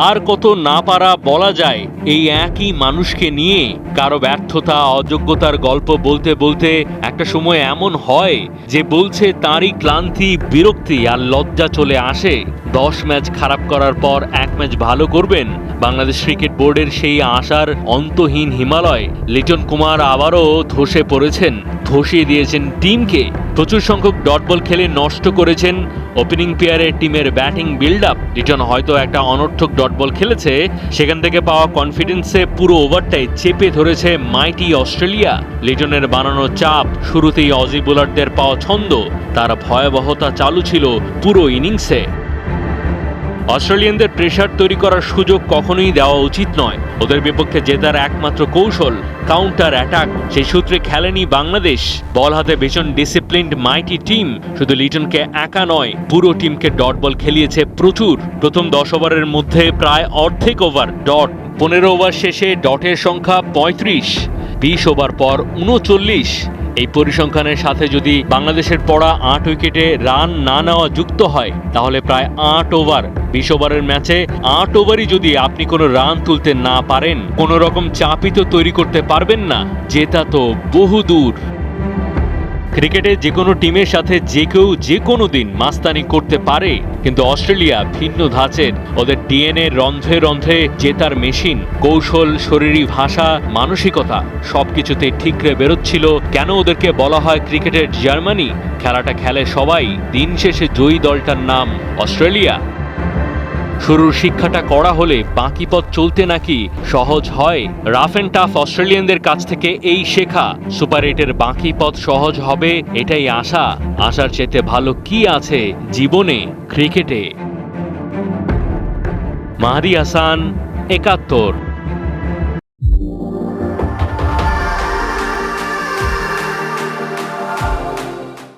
আর কত না পারা বলা যায়, এই একই মানুষকে নিয়ে কারও ব্যর্থতা, অযোগ্যতার গল্প বলতে বলতে একটা সময় এমন হয় যে বলছে তারই ক্লান্তি, বিরক্তি আর লজ্জা চলে আসে। দশ ম্যাচ খারাপ করার পর এক ম্যাচ ভালো করবেন বাংলাদেশ ক্রিকেট বোর্ডের সেই আশার অন্তহীন হিমালয়। লিটন কুমার আবারও ধসে পড়েছেন, ধসিয়ে দিয়েছেন টিমকে। প্রচুর সংখ্যক ডট বল খেলে নষ্ট করেছেন ওপেনিং পেয়ারের টিমের ব্যাটিং বিল্ড আপ লিটন হয়তো একটা অনর্থক ডট বল খেলেছে, সেখান থেকে পাওয়া কনফিডেন্সে পুরো ওভারটাই চেপে ধরেছে মাইটি অস্ট্রেলিয়া। লিটনের বানানো চাপ শুরুতেই অজি বোলারদের পাওয়া ছন্দ, তার ভয়াবহতা চালু ছিল পুরো ইনিংসে অস্ট্রেলিয়ানদের প্রেশার তৈরি করার সুযোগ কখনোই দেওয়া উচিত নয়। ওদের বিপক্ষে জেতার একমাত্র কৌশল কাউন্টার অ্যাটাক সেই সূত্রে খেলেনি বাংলাদেশ। বল হাতে ভীষণ ডিসিপ্লিনড মাইটি টিম শুধু লিটনকে একা নয়, পুরো টিমকে ডট বল খেলিয়েছে প্রচুর। প্রথম দশ ওভারের মধ্যে প্রায় অর্ধেক ওভার ডট পনেরো ওভার শেষে ডটের সংখ্যা পঁয়ত্রিশ। বিশ ওভার পর উনচল্লিশ এই পরিসংখ্যানের সাথে যদি বাংলাদেশের পড়া আট উইকেটে রান না নেওয়া যুক্ত হয়, তাহলে প্রায় আট ওভার, বিশ ওভারের ম্যাচে আট ওভারই যদি আপনি কোনো রান তুলতে না পারেন, কোনো রকম চাপই তো তৈরি করতে পারবেন না। জেতা তো বহু দূর ক্রিকেটে যে কোনো টিমের সাথে যে কেউ যে কোনো দিন মাস্তানি করতে পারে, কিন্তু অস্ট্রেলিয়া ভিন্ন ধাঁচের। ওদের ডিএনএ রন্ধ্রে রন্ধ্রে জেতার মেশিন, কৌশল, শরীরী ভাষা, মানসিকতা সব সবকিছুতে ঠিকরে বেরোচ্ছিল। কেন ওদেরকে বলা হয় ক্রিকেটের জার্মানি? খেলাটা খেলে সবাই, দিন শেষে জয়ী দলটার নাম অস্ট্রেলিয়া। শুরুর শিক্ষাটা করা হলে বাকি পথ চলতে নাকি সহজ হয়? রাফ অ্যান্ড টাফ অস্ট্রেলিয়ানদের কাছ থেকে এই শেখা। সুপার এইটের বাকি পথ সহজ হবে এটাই আশা। আশার চেতে ভালো কি আছে জীবনে, ক্রিকেটে? মাহাদি হাসান, একাত্তর।